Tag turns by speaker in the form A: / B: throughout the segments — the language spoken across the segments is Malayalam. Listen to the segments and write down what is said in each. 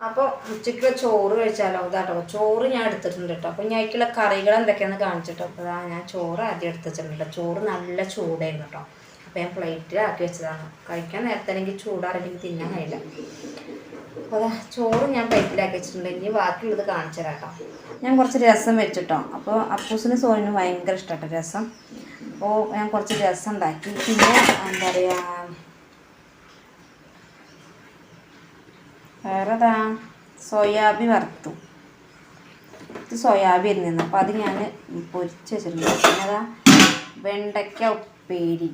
A: അപ്പോൾ ഉച്ചയ്ക്കുള്ള ചോറ് കഴിച്ചാലോ? ഇതാട്ടോ. ചോറ് ഞാൻ എടുത്തിട്ടുണ്ട് കേട്ടോ. അപ്പോൾ ഞാൻ കറികൾ എന്തൊക്കെയാണെന്ന് കാണിച്ചിട്ടോ. അപ്പോൾ ഞാൻ ചോറ് ആദ്യം എടുത്ത് വെച്ചിട്ടുണ്ട് കേട്ടോ. ചോറ് നല്ല ചൂടായിരുന്നു കേട്ടോ. അപ്പോൾ ഞാൻ പ്ലേറ്റിൽ ആക്കി വെച്ചതാണ്. കഴിക്കാൻ നേരത്തെ അല്ലെങ്കിൽ ചൂടാറില്ലെങ്കിൽ തിന്നാൻ കഴിയില്ല. അപ്പോൾ അതാ ചോറ് ഞാൻ പ്ലേറ്റിലാക്കി വെച്ചിട്ടുണ്ട്. ഇനി ബാക്കിയുള്ളത് കാണിച്ചു തരാം കേട്ടോ. ഞാൻ കുറച്ച് രസം വെച്ചിട്ടോ. അപ്പോൾ അപ്പൂസിന് സോനിന് ഭയങ്കര ഇഷ്ടമാട്ടോ രസം. അപ്പോൾ ഞാൻ കുറച്ച് രസം ഉണ്ടാക്കി. പിന്നെ എന്താ പറയുക വേറെതാ? സോയാബി വറുത്തു. ഇത് സോയാബി ഇരുന്നിരുന്നു അപ്പോൾ അത് ഞാൻ പൊരിച്ച് വെച്ചിട്ടുണ്ട്. പിന്നെ അതാ വെണ്ടയ്ക്ക ഉപ്പേരി.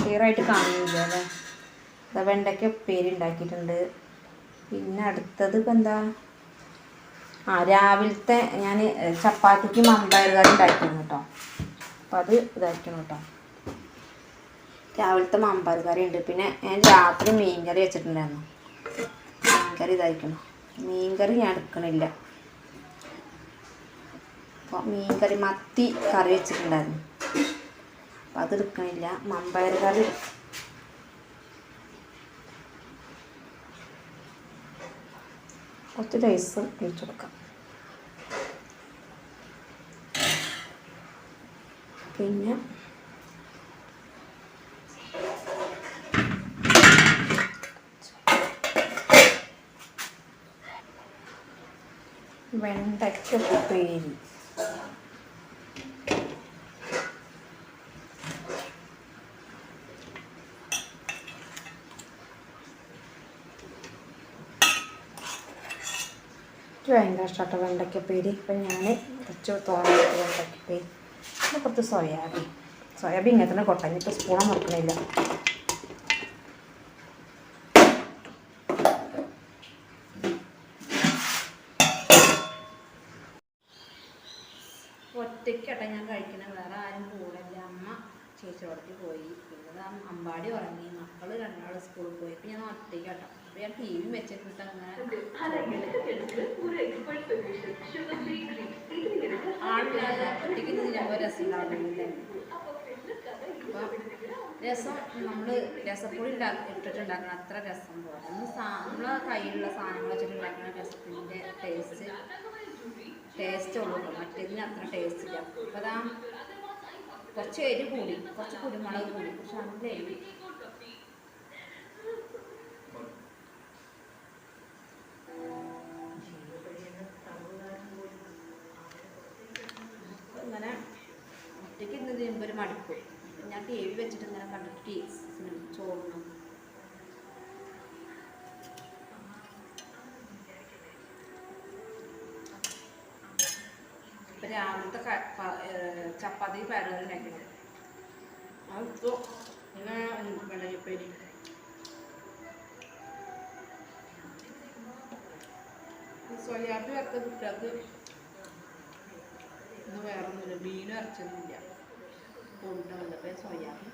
A: ക്ലിയറായിട്ട് കാണുന്നില്ല അല്ലേ അതാ വെണ്ടയ്ക്ക ഉപ്പേരി ഉണ്ടാക്കിയിട്ടുണ്ട്. പിന്നെ അടുത്തത് ഇപ്പം എന്താ? ആ രാവിലത്തെ ഞാൻ ചപ്പാത്തിക്ക് മമ്പയർ കറി ഉണ്ടാക്കിയിരുന്നു കേട്ടോ. അപ്പം അത് ഇതാക്കണം കേട്ടോ. രാവിലത്തെ മാമ്പാൽ കറി ഉണ്ട് പിന്നെ ഞാൻ രാത്രി മീൻ കറി വെച്ചിട്ടുണ്ടായിരുന്നു. മീൻ കറി ഇതായിരിക്കണം. മീൻ കറി ഞാൻ എടുക്കണില്ല. അപ്പോൾ മീൻ കറി മത്തി കറി വെച്ചിട്ടുണ്ടായിരുന്നു. അപ്പം അത് എടുക്കണില്ല. മമ്പയർ കറി കുറച്ച് റൈസ് ഒഴിച്ചു കൊടുക്കാം. പിന്നെ വെണ്ടയ്ക്ക ഉപ്പേരി. ഭയങ്കര ഇഷ്ടമാട്ടോ വെണ്ടയ്ക്കപ്പേരി. അപ്പം ഞാൻ കുറച്ച് തോന്നിട്ട് വെണ്ടയ്ക്കപ്പേരി. പിന്നെ കുറച്ച് സോയാബീൻ. സോയാബീൻ ഇങ്ങനെ തന്നെ കൊട്ടാൻ ഇപ്പോൾ സ്പൂണം നോക്കണില്ല ഒറ്റയ്ക്കട്ടെ ഞാൻ കഴിക്കണത് വേറെ ആരും കൂടല്ല അമ്മ ചേച്ചിയോടത്തേക്ക് പോയി. പിന്നെ അമ്പാടി ഉറങ്ങി. മക്കൾ രണ്ടാളും സ്കൂളിൽ പോയി. ഇപ്പം ഞാൻ ഒറ്റയ്ക്കട്ടോ. അപ്പൊ ഞാൻ ടി വി വെച്ചിട്ട് അങ്ങനെ ആളില്ലാതെ ഒറ്റയ്ക്ക് തിന്നുമ്പോൾ രസം ഉണ്ടാവില്ലേ അപ്പം രസം നമ്മൾ രസപ്പൊടി ഇട്ടിട്ടുണ്ടാക്കണം. അത്ര രസം പോലെ. നമ്മൾ സാ നമ്മളെ കയ്യിലുള്ള സാധനങ്ങൾ വെച്ചിട്ട് ഉണ്ടാക്കുന്ന രസത്തിന്റെ ടേസ്റ്റ് ടേസ്റ്റ് ഉള്ളൂ. മറ്റേതിന് അത്ര ടേസ്റ്റ് ഇല്ല. അപ്പോൾ അതാ കുറച്ച് എരി കൂടി. കുറച്ച് കുരുമുളക് കൂടി. പക്ഷെ നല്ല എരി. ഇങ്ങനെ ഒറ്റയ്ക്ക് ഇന്നത് ചെയ്യുമ്പോൾ ഒരു മടുപ്പ്. ഞാൻ ടി വി വെച്ചിട്ട് ഇങ്ങനെ കണ്ടിട്ട് ടീ ചോറിനും ഇപ്പം രാവിലത്തെ ചപ്പാത്തി പയറുകറി ഉണ്ടാക്കിയത്. അതിപ്പോൾ വെള്ളരിപ്പേരി സോയാബി വറുത്ത കുട്ടികൾക്ക് ഇന്ന് വേറൊന്നുമില്ല. മീനും ഇറച്ചൊന്നുമില്ല കൊണ്ടുവന്നപ്പോൾ സോയാബി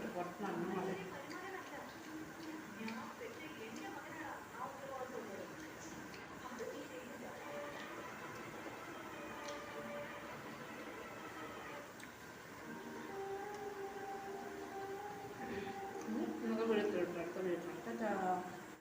A: mejor plan.